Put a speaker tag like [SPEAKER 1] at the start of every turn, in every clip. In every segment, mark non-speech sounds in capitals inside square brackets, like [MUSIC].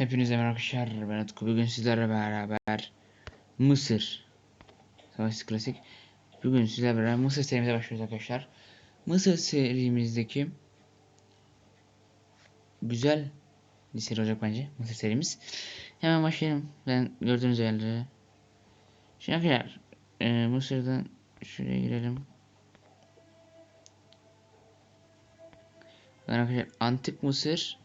[SPEAKER 1] Hepinize merhaba arkadaşlar. Ben Utku. Bugün sizlerle beraber Mısır Savaşı Klasik. Bugün sizlerle beraber Mısır serimize başlıyoruz arkadaşlar. Mısır serimizdeki güzel bir seri olacak bence Mısır serimiz. Hemen başlayalım. Ben gördüğünüz yerlere. Şimdi arkadaşlar e, Mısır'dan şuraya girelim. Ben arkadaşlar Antik Mısır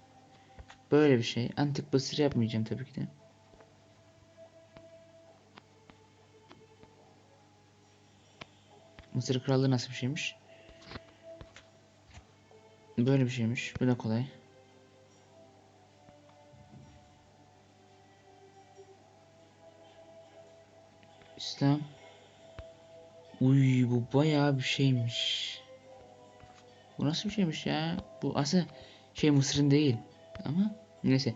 [SPEAKER 1] Böyle bir şey. Antik Mısır yapmayacağım tabii ki de. Mısır Krallığı nasıl bir şeymiş? Böyle bir şeymiş. Bu da kolay. İslam. Uy bu bayağı bir şeymiş. Bu nasıl bir şeymiş ya? Bu aslında şey Mısır'ın değil. Ama neyse.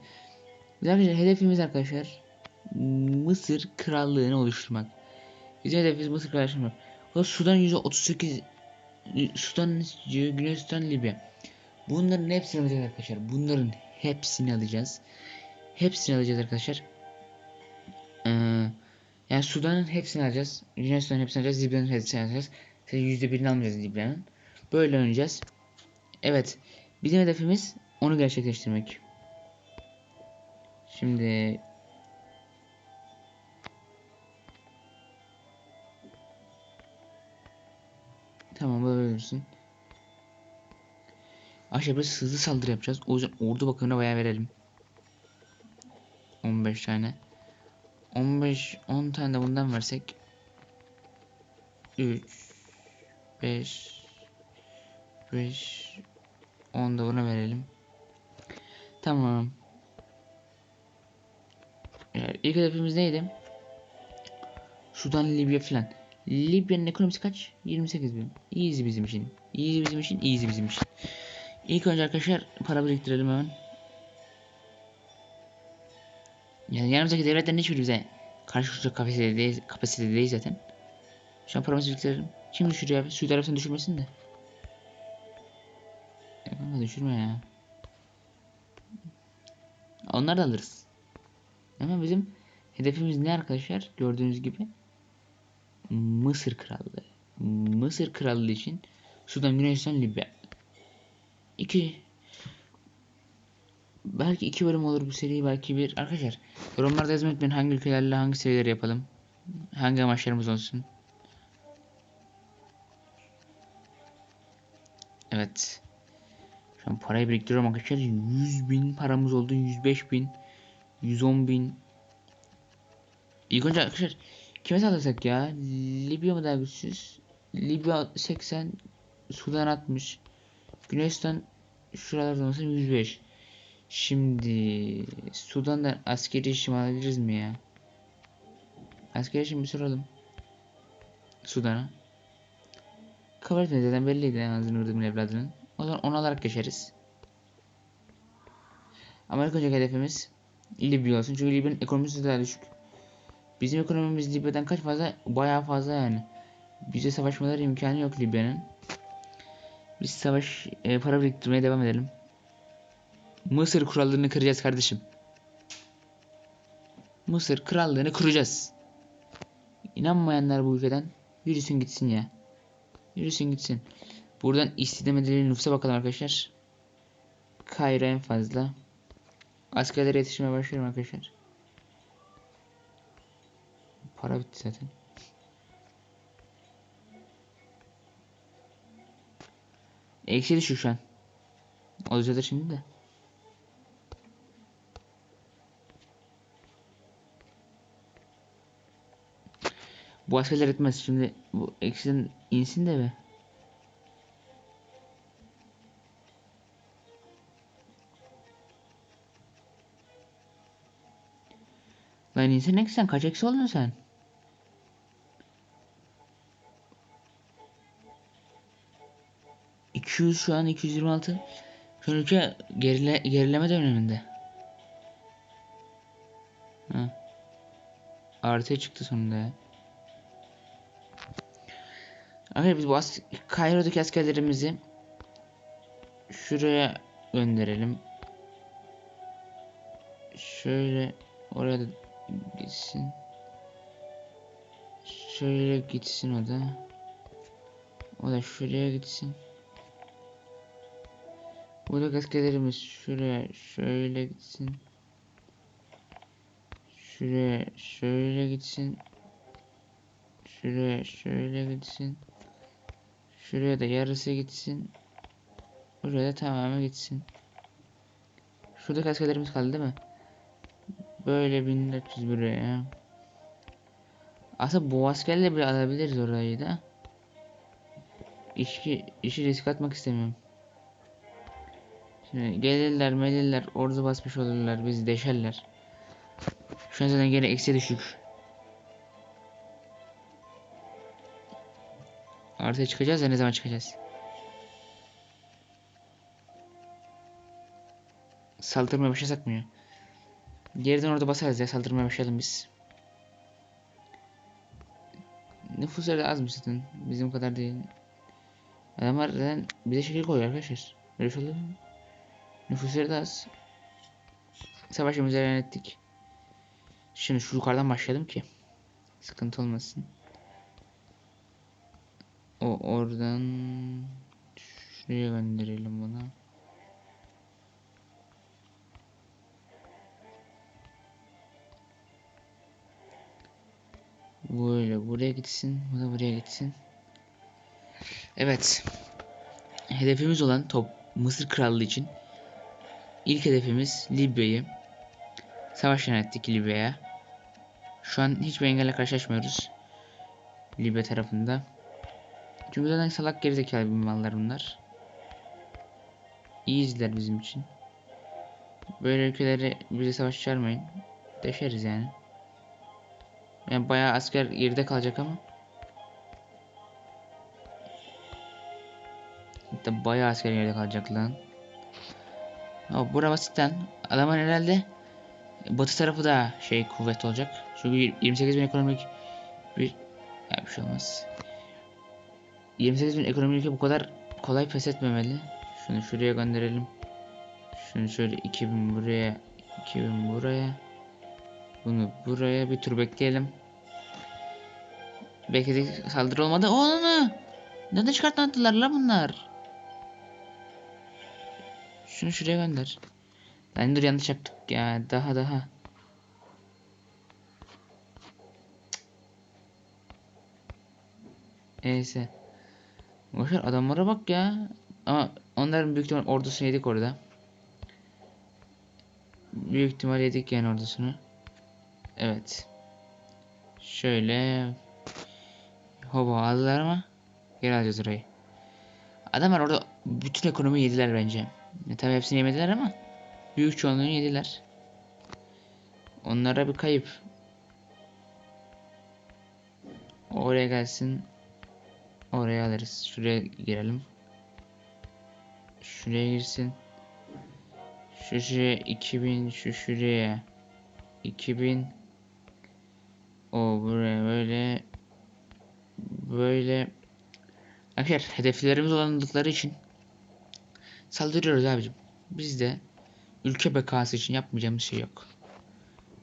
[SPEAKER 1] Biz arkadaşlar hedefimiz arkadaşlar Mısır krallığını oluşturmak. Bizim hedefimiz Mısır krallığını oluşturmak. O da Sudan %38 Sudan, Güney Sudan, Libya. Bunların hepsini alacağız arkadaşlar. Bunların hepsini alacağız. Hepsini alacağız arkadaşlar. Ee, yani Sudan'ın hepsini alacağız. Güney Sudan'ın hepsini alacağız. Libya'nın hepsini alacağız. Sadece %1'ini almayacağız Libya'nın. Böyle oynayacağız. Evet. Bizim hedefimiz onu gerçekleştirmek. Şimdi Tamam böyle olursun. Aşağı biraz hızlı saldırı yapacağız. O yüzden ordu bakımına bayağı verelim. 15 tane. 15 10 tane de bundan versek 3 5 5 10 da buna verelim. Tamam. Yani ilk hedefimiz neydi? Sudan, Libya falan. Libya'nın ekonomisi kaç? 28 bin. Easy bizim için. Easy bizim için, easy bizim için. İlk önce arkadaşlar para biriktirelim hemen. Yani yanımızdaki devletlerin hiçbiri bize karşı koyacak kapasitede değil, kapasitede değil zaten. Şu an paramızı biriktirelim. Kim düşürüyor abi? Suudi Arabistan düşürmesin de. Kanka düşürme ya. Onları da alırız. Ama bizim hedefimiz ne arkadaşlar? Gördüğünüz gibi Mısır Krallığı. Mısır Krallığı için Sudan, Yunanistan, Libya. İki belki iki bölüm olur bu seri belki bir. Arkadaşlar yorumlarda yazmayı unutmayın hangi ülkelerle hangi serileri yapalım. Hangi amaçlarımız olsun. Evet. An parayı biriktiriyorum arkadaşlar. 100 bin paramız oldu. 105 bin. 110 bin. İlk önce arkadaşlar kime saldırsak ya? Libya mı daha güçsüz? Libya 80. Sudan 60. Güneşten şuralardan olsa 105. Şimdi Sudan'dan askeri işim alabiliriz mi ya? Askeri işim bir soralım. Sudan'a. Kabul etmedi zaten belliydi ağzını vurduğumun evladının. O zaman onu alarak geçeriz. Amerika önceki hedefimiz Libya olsun. Çünkü Libya'nın ekonomisi daha düşük. Bizim ekonomimiz Libya'dan kaç fazla? Bayağı fazla yani. Bize savaşmaları imkanı yok Libya'nın. Biz savaş e, para biriktirmeye devam edelim. Mısır kurallarını kıracağız kardeşim. Mısır krallığını kuracağız. İnanmayanlar bu ülkeden yürüsün gitsin ya. Yürüsün gitsin. Buradan istihdam edilen nüfusa bakalım arkadaşlar. Kayra en fazla. Askerlere yetişmeye başlıyorum arkadaşlar. Para bitti zaten. Eksi düşüyor şu an. Olacaktır şimdi de. Bu askerler etmez. Şimdi bu eksiden insin de be. Lan insin eksi sen kaç eksi oldun sen? ...200 şu an 226... ...şu ülke gerile, gerileme döneminde. Ha. Artıya çıktı sonunda ya. Arkadaşlar biz bu as Kairo'daki askerlerimizi şuraya gönderelim. şöyle oraya da gitsin. Şöyle gitsin o da. O da şuraya gitsin. Burada kaskelerimiz şuraya şöyle gitsin. Şuraya şöyle gitsin. Şuraya şöyle gitsin. Şuraya da yarısı gitsin. Buraya da tamamı gitsin. Şurada kaskelerimiz kaldı değil mi? Böyle 1400 buraya. Aslında bu askerle bile alabiliriz orayı da. İşi, işi risk atmak istemiyorum. Şimdi gelirler melirler ordu basmış olurlar bizi deşerler. Şu an zaten gene eksi düşük. Artıya çıkacağız ya ne zaman çıkacağız? Saldırmaya başlasak mı ya? Geriden orada basarız ya saldırmaya başlayalım biz. Nüfusları da azmış zaten. Bizim kadar değil. Adamlar zaten bize şekil koyuyor arkadaşlar. Böyle şey olur mu? Nüfusları da az. Savaşımızı ilan ettik. Şimdi şu yukarıdan başlayalım ki. Sıkıntı olmasın. O oradan şuraya gönderelim bunu. Böyle buraya gitsin. Bu da buraya gitsin. Evet. Hedefimiz olan top Mısır Krallığı için ilk hedefimiz Libya'yı savaş ilan ettik Libya'ya. Şu an hiçbir engelle karşılaşmıyoruz. Libya tarafında. Çünkü zaten salak gerizekalı bir mallar bunlar. İyi izler bizim için. Böyle ülkeleri bize savaş çağırmayın. Deşeriz yani. Yani bayağı asker geride kalacak ama. Hatta bayağı asker geride kalacak lan. Ama bura basitten adamın herhalde batı tarafı da şey kuvvet olacak. Çünkü 28 bin ekonomik bir ya bir şey olmaz. 28 bin ekonomik ülke bu kadar kolay pes etmemeli. Şunu şuraya gönderelim. Şunu şöyle 2000 buraya 2000 buraya. Bunu buraya bir tur bekleyelim. Bekledik saldırı olmadı. Onu Neden çıkartmadılar la bunlar? Şunu şuraya gönder. Ben dur yanlış yaptık ya. Daha daha. Neyse. Boşver adamlara bak ya. Ama onların büyük ihtimal ordusunu yedik orada. Büyük ihtimal yedik yani ordusunu. Evet. Şöyle. Hoba aldılar ama geri alacağız orayı. Adamlar orada bütün ekonomi yediler bence. E, tabii hepsini yemediler ama büyük çoğunluğunu yediler. Onlara bir kayıp. Oraya gelsin. Oraya alırız. Şuraya girelim. Şuraya girsin. Şu şuraya 2000 şu şuraya 2000 o buraya böyle böyle Arkadaşlar hedeflerimiz olanlıkları için saldırıyoruz abicim. Biz de ülke bekası için yapmayacağımız şey yok.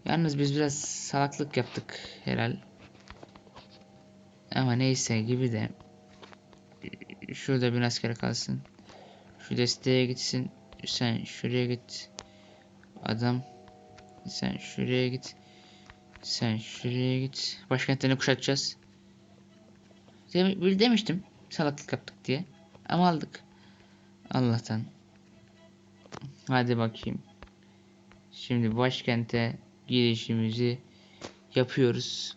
[SPEAKER 1] Yalnız biz biraz salaklık yaptık herhal. Ama neyse gibi de şurada bir asker kalsın. Şu desteğe gitsin. Sen şuraya git. Adam sen şuraya git. Sen şuraya git. Başkentlerini kuşatacağız. Demiştim salaklık yaptık diye. Ama aldık. Allah'tan. Hadi bakayım. Şimdi başkente girişimizi yapıyoruz.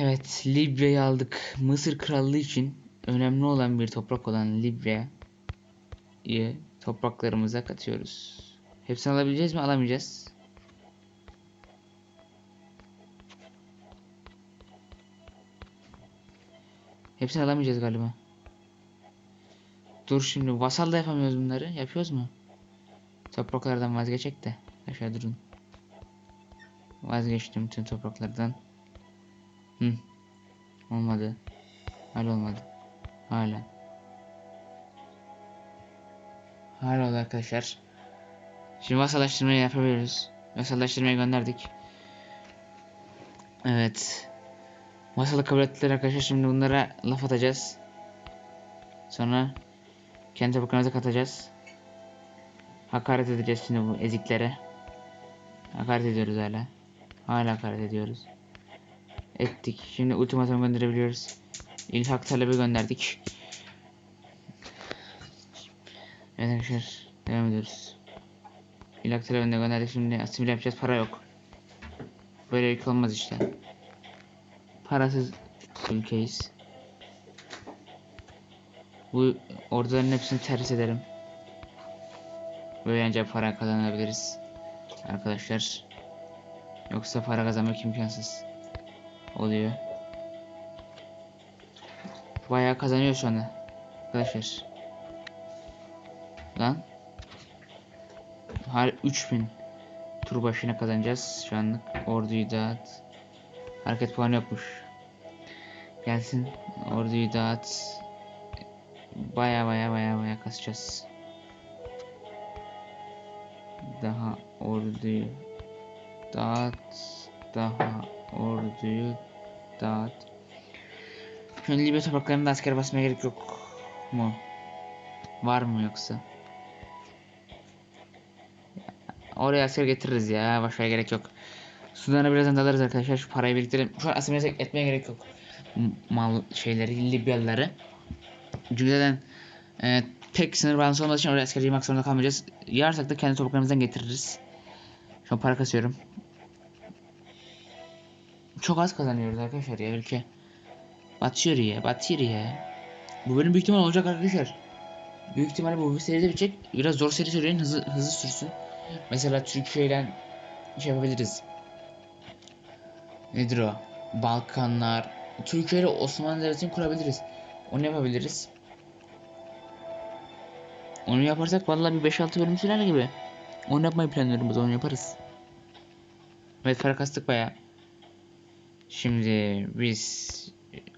[SPEAKER 1] Evet, Libya'yı aldık. Mısır Krallığı için önemli olan bir toprak olan Libya'yı topraklarımıza katıyoruz. Hepsini alabileceğiz mi? Alamayacağız. Hepsini alamayacağız galiba. Dur şimdi vasal da yapamıyoruz bunları. Yapıyoruz mu? Topraklardan vazgeçecek de. Aşağı durun. Vazgeçtim tüm topraklardan. Hı. Olmadı. Hala olmadı. Hala. Hala oldu arkadaşlar. Şimdi vasallaştırmayı yapabiliriz. Vasallaştırmayı gönderdik. Evet. Vasalı kabul ettiler arkadaşlar. Şimdi bunlara laf atacağız. Sonra kendi topraklarımıza katacağız. Hakaret edeceğiz şimdi bu eziklere. Hakaret ediyoruz hala. Hala hakaret ediyoruz. Ettik. Şimdi ultimatum gönderebiliyoruz. İlk hak talebi gönderdik. Evet arkadaşlar. Devam ediyoruz. İlk talebini de gönderdik. Şimdi asimile yapacağız. Para yok. Böyle ülke olmaz işte. Parasız ülkeyiz. Bu orduların hepsini terhis ederim. Böyle ancak para kazanabiliriz. Arkadaşlar. Yoksa para kazanmak imkansız. Oluyor. Bayağı kazanıyor şu anda. Arkadaşlar. Lan. Har 3000 tur başına kazanacağız şu anlık. Orduyu dağıt. Hareket puanı yokmuş. Gelsin. Orduyu dağıt. Baya baya baya baya kasacağız. Daha orduyu dağıt. Daha orduyu dağıt. An Libya topraklarında asker basmaya gerek yok mu? Var mı yoksa? Oraya asker getiririz ya. Başka gerek yok. Sudan'a birazdan dalarız arkadaşlar. Şu parayı biriktirelim. Şu an asimile etmeye gerek yok. Mal şeyleri, Libyalıları. Zaten e, tek sınır bağlantısı olmadığı için oraya asker yığmak zorunda kalmayacağız. Yarsak da kendi topraklarımızdan getiririz. Şu an para kasıyorum. Çok az kazanıyoruz arkadaşlar ya ülke. Batıyor ya, batıyor ya. Bu benim büyük ihtimal olacak arkadaşlar. Büyük ihtimalle bu bir seride bitecek. Biraz zor seri söyleyin, hızlı, hızlı sürsün. Mesela Türkiye ile şey yapabiliriz. Nedir o? Balkanlar. Türkiye ile Osmanlı Devleti'ni kurabiliriz. Onu yapabiliriz. Onu yaparsak vallahi bir 5-6 bölüm sürer gibi. Onu yapmayı planlıyorum biz onu yaparız. Evet para kastık baya. Şimdi biz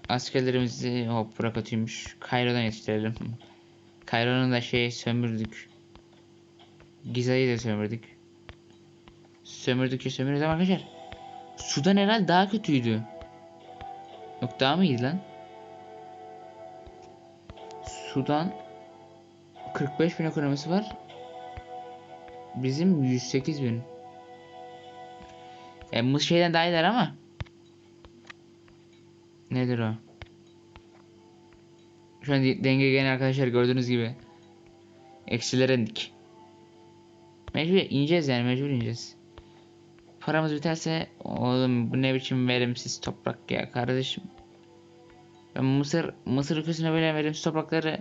[SPEAKER 1] askerlerimizi hop bırak atıyormuş. Kairo'dan yetiştirelim. [LAUGHS] Kairo'nun da şey sömürdük. Giza'yı da sömürdük. Sömürdükçe sömürüyoruz ama arkadaşlar. Sudan herhalde daha kötüydü. Yok daha mı iyi lan? Sudan 45 bin ekonomisi var. Bizim 108 bin. E bu şeyden daha iyiler ama. Nedir o? Şu an denge gene arkadaşlar gördüğünüz gibi. Eksilere indik. Mecbur ineceğiz yani mecbur ineceğiz. Paramız biterse oğlum bu ne biçim verimsiz toprak ya kardeşim. Ben Mısır Mısır ülkesine böyle verimsiz toprakları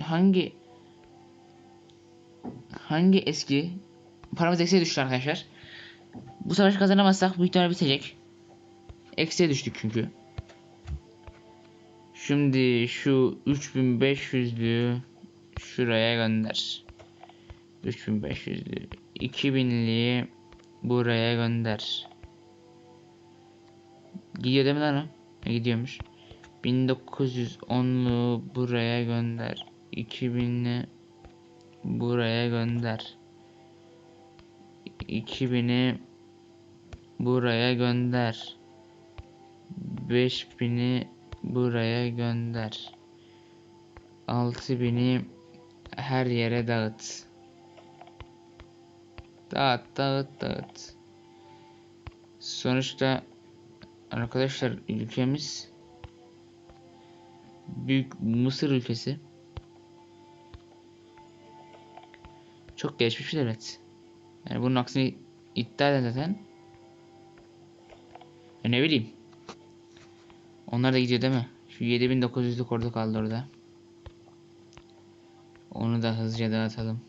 [SPEAKER 1] hangi hangi eski paramız eksiye düştü arkadaşlar. Bu savaş kazanamazsak bu ihtimal bitecek. Eksiye düştük çünkü. Şimdi şu 3500'lü şuraya gönder. 3500'lü 2000'liği buraya gönder. Gidiyor değil mi lan o? Ha, gidiyormuş. 1910'lu buraya gönder. 2000'li buraya gönder. 2000'i buraya gönder. 5000'i buraya gönder. 6000'i her yere dağıt. Dağıt, dağıt, dağıt. Sonuçta arkadaşlar ülkemiz büyük Mısır ülkesi. Çok gelişmiş bir devlet. Yani bunun aksini iddia eden zaten. E ne bileyim. Onlar da gidiyor değil mi? Şu 7900'lük ordu kaldı orada. Onu da hızlıca dağıtalım.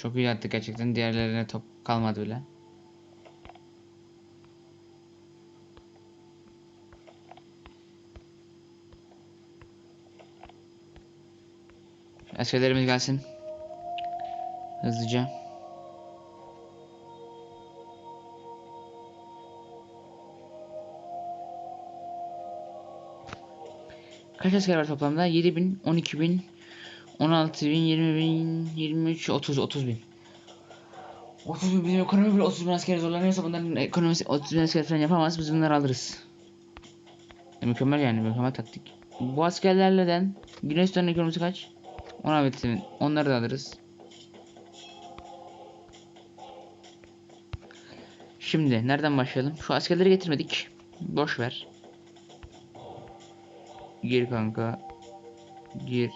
[SPEAKER 1] Çok iyi attık gerçekten. Diğerlerine top kalmadı bile. Askerlerimiz gelsin. Hızlıca. Kaç asker var toplamda? 7000, 12000, 16000, 20000, 23, 30, 30000. 30 bin bizim ekonomi bile 30 bin asker zorlanıyorsa bunların ekonomisi 30 bin asker falan yapamaz biz bunları alırız. E, mükemmel yani mükemmel taktik. Bu askerlerle Yunanistan'ın ekonomisi kaç? 16 bin. Onları da alırız. Şimdi nereden başlayalım? Şu askerleri getirmedik. Boş ver. Gir kanka. Gir.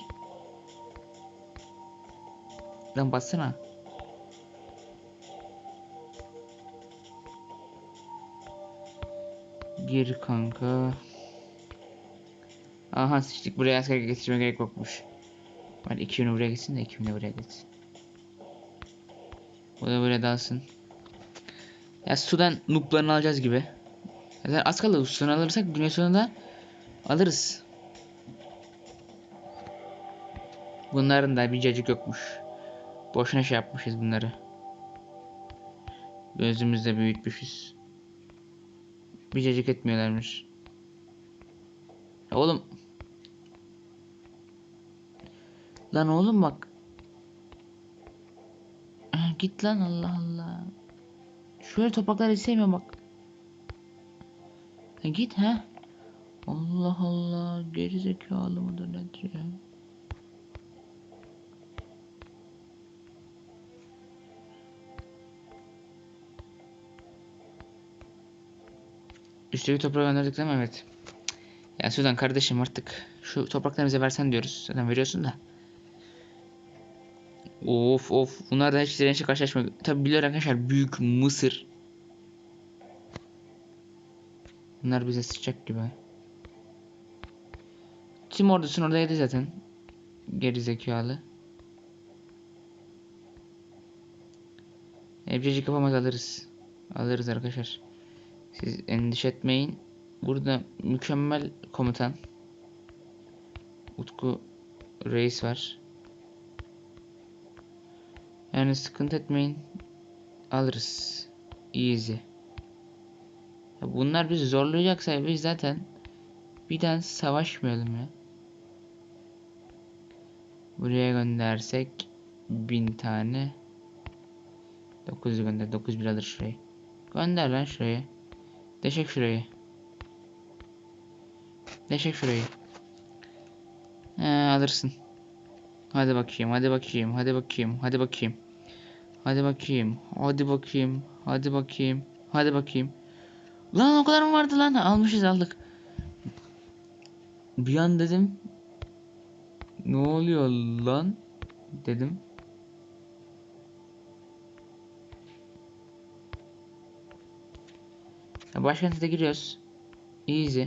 [SPEAKER 1] Lan bassana. Gir kanka. Aha sıçtık buraya asker getirmeye gerek yokmuş. Ben iki yönü buraya gitsin de iki yönü buraya gitsin. O da böyle dalsın. Ya sudan nooblarını alacağız gibi. Zaten az kaldı sudan alırsak güney sonunda alırız. Bunların da bir cacık yokmuş. Boşuna şey yapmışız bunları. Gözümüzde büyütmüşüz. Bir cacık etmiyorlarmış. Oğlum. Lan oğlum bak. Ah, Git lan Allah Allah. Şöyle toprakları sevmiyorum bak. Git ha. Allah Allah. Geri zekalı mıdır nedir ya? Üstteki toprağı gönderdik değil mi? Evet. Ya Sudan kardeşim artık şu toprakları bize versen diyoruz. Zaten veriyorsun da. Of of. Bunlar da hiç dirençle karşılaşmıyor. Tabi biliyor arkadaşlar büyük Mısır. Bunlar bize sıçacak gibi. Tim ordusun oradaydı zaten. Geri zekalı. Ebcecik yapamaz alırız. Alırız arkadaşlar. Siz endişe etmeyin. Burada mükemmel komutan. Utku Reis var. Yani sıkıntı etmeyin. Alırız. Easy. Bunlar bizi zorlayacaksa biz zaten bir daha savaşmayalım ya. Buraya göndersek bin tane 9 gönder 9 bir alır şurayı. Gönder lan şuraya. Deşek şurayı. Deşek şurayı. He, alırsın. Hadi bakayım, hadi bakayım, hadi bakayım, hadi bakayım. Hadi bakayım, hadi bakayım, hadi bakayım, hadi bakayım. Lan o kadar mı vardı lan? Almışız aldık. Bir an dedim. Ne oluyor lan? Dedim. Başkente giriyoruz. Easy.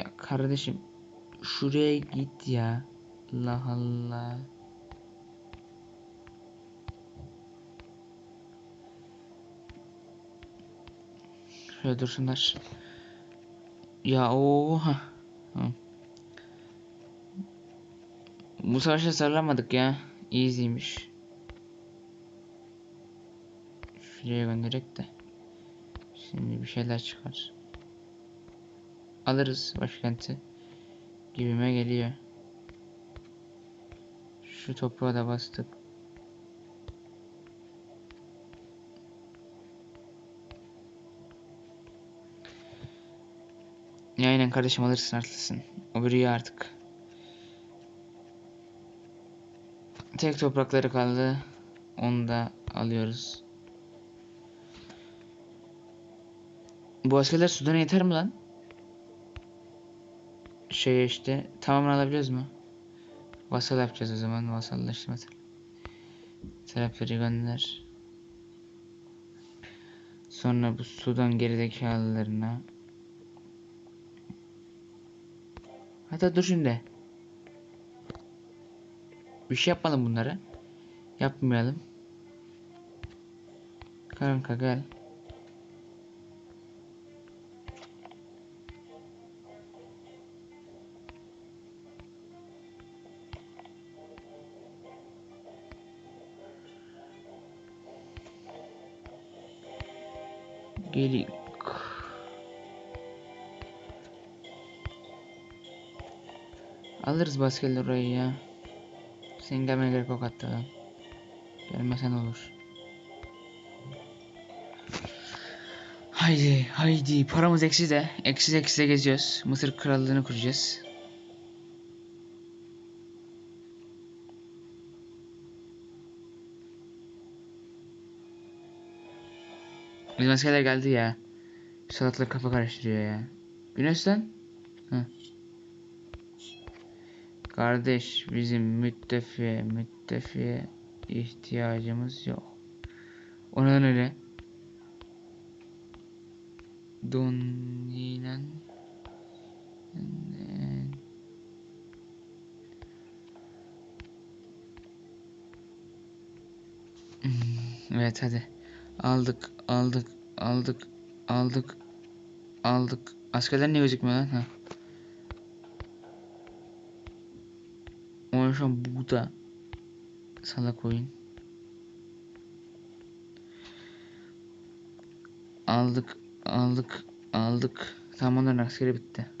[SPEAKER 1] Ya kardeşim şuraya git ya. Allah Allah. Şöyle dursunlar. Ya oha. Bu savaşa sarılamadık ya. Easy'miş. Şuraya göndererek de. Şimdi bir şeyler çıkar. Alırız başkenti. Gibime geliyor. Şu toprağa da bastık. Ya aynen kardeşim alırsın artılısın. O biri artık. Tek toprakları kaldı. Onu da alıyoruz. Bu askerler Sudan'a yeter mi lan? Şey işte tamamını alabiliyoruz mu? Vasal yapacağız o zaman vasallaştırma talepleri gönder. Sonra bu Sudan gerideki halılarına. Hatta dur şimdi. Bir şey yapmadım bunları. Yapmayalım. Kanka gel. Gelik. Alırız baskeleri orayı ya. Senin gelmene gerek yok hatta. Gelmesen olur. Haydi haydi paramız eksi de eksi eksi de geziyoruz. Mısır krallığını kuracağız. Bizim askerler geldi ya. Salatla kafa karıştırıyor ya. Güneş lan. Hı. Kardeş bizim müttefiye müttefiye ihtiyacımız yok. O neden öyle? Donilen Hmm, Evet hadi. Aldık, aldık, aldık, aldık, aldık. Askerler niye gözükmüyor lan? Ha. O şu an burada. Salak oyun. Aldık, aldık, aldık. Tamam onların askeri bitti.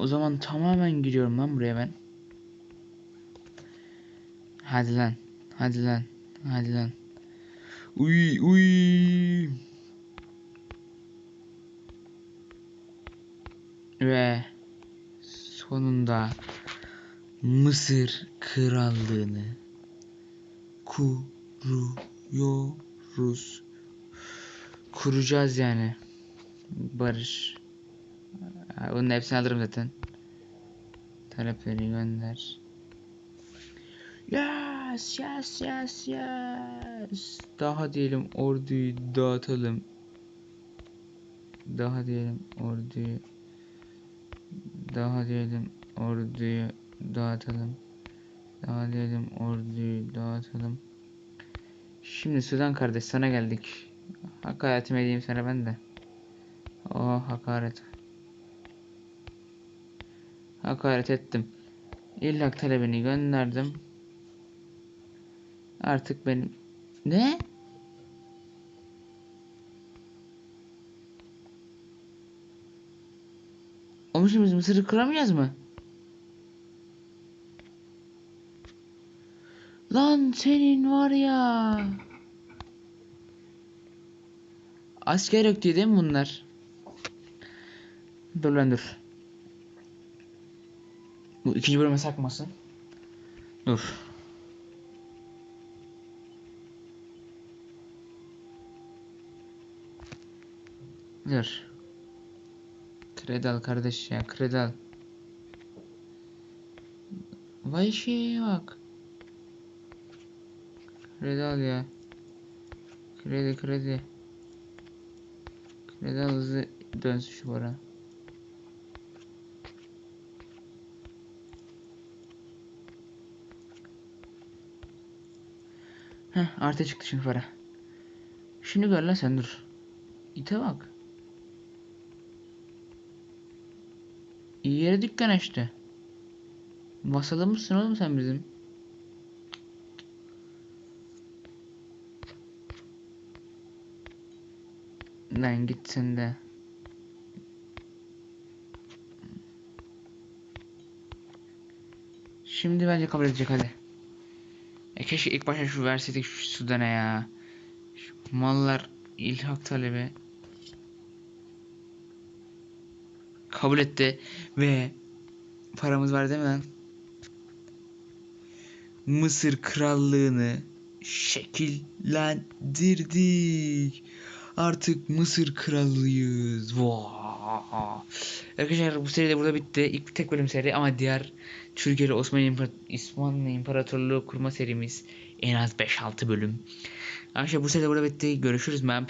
[SPEAKER 1] O zaman tamamen giriyorum lan buraya ben. Hadi lan. Hadi lan. Hadi lan. Uy uy. Ve sonunda Mısır krallığını kuruyoruz. Kuracağız yani. Barış. Ha, Bunun hepsini alırım zaten. Talepleri gönder. Yes, yes, yes, yes. Daha diyelim orduyu dağıtalım. Daha diyelim orduyu. Daha diyelim orduyu dağıtalım. Daha diyelim orduyu dağıtalım. Şimdi Sudan kardeş sana geldik. Hakaretimi edeyim sana ben de. Oh hakaret. Hakaret ettim. İllak talebini gönderdim. Artık benim... Ne? Oğlum şimdi Mısır'ı kıramayacağız mı? Lan senin var ya. Asker yok diye değil mi bunlar? Dur lan dur. Bu ikinci bölüme sakmasın. Dur. Dur. Kredi al kardeş ya kredi al. Vay şeye bak. Kredi al ya. Kredi kredi. Kredi hızlı dönsün şu para. Heh artı çıktı şimdi para. Şimdi gör lan sen dur. İte bak. İyi yere dükkan açtı. Vasalımızsın oğlum sen bizim. Lan git sen de. Şimdi bence kabul edecek hadi. Keşke ilk başta şu verseydik şu Sudan'a ya. Şu mallar ilhak talebi. Kabul etti ve paramız var lan? Mısır krallığını şekillendirdik. Artık Mısır krallıyız. Vaa. Arkadaşlar bu seri de burada bitti. İlk tek bölüm seri ama diğer Türkiye Osmanlı, İmpar- Osmanlı İmparatorluğu kurma serimiz en az 5-6 bölüm. Arkadaşlar bu seri de burada bitti. Görüşürüz ben.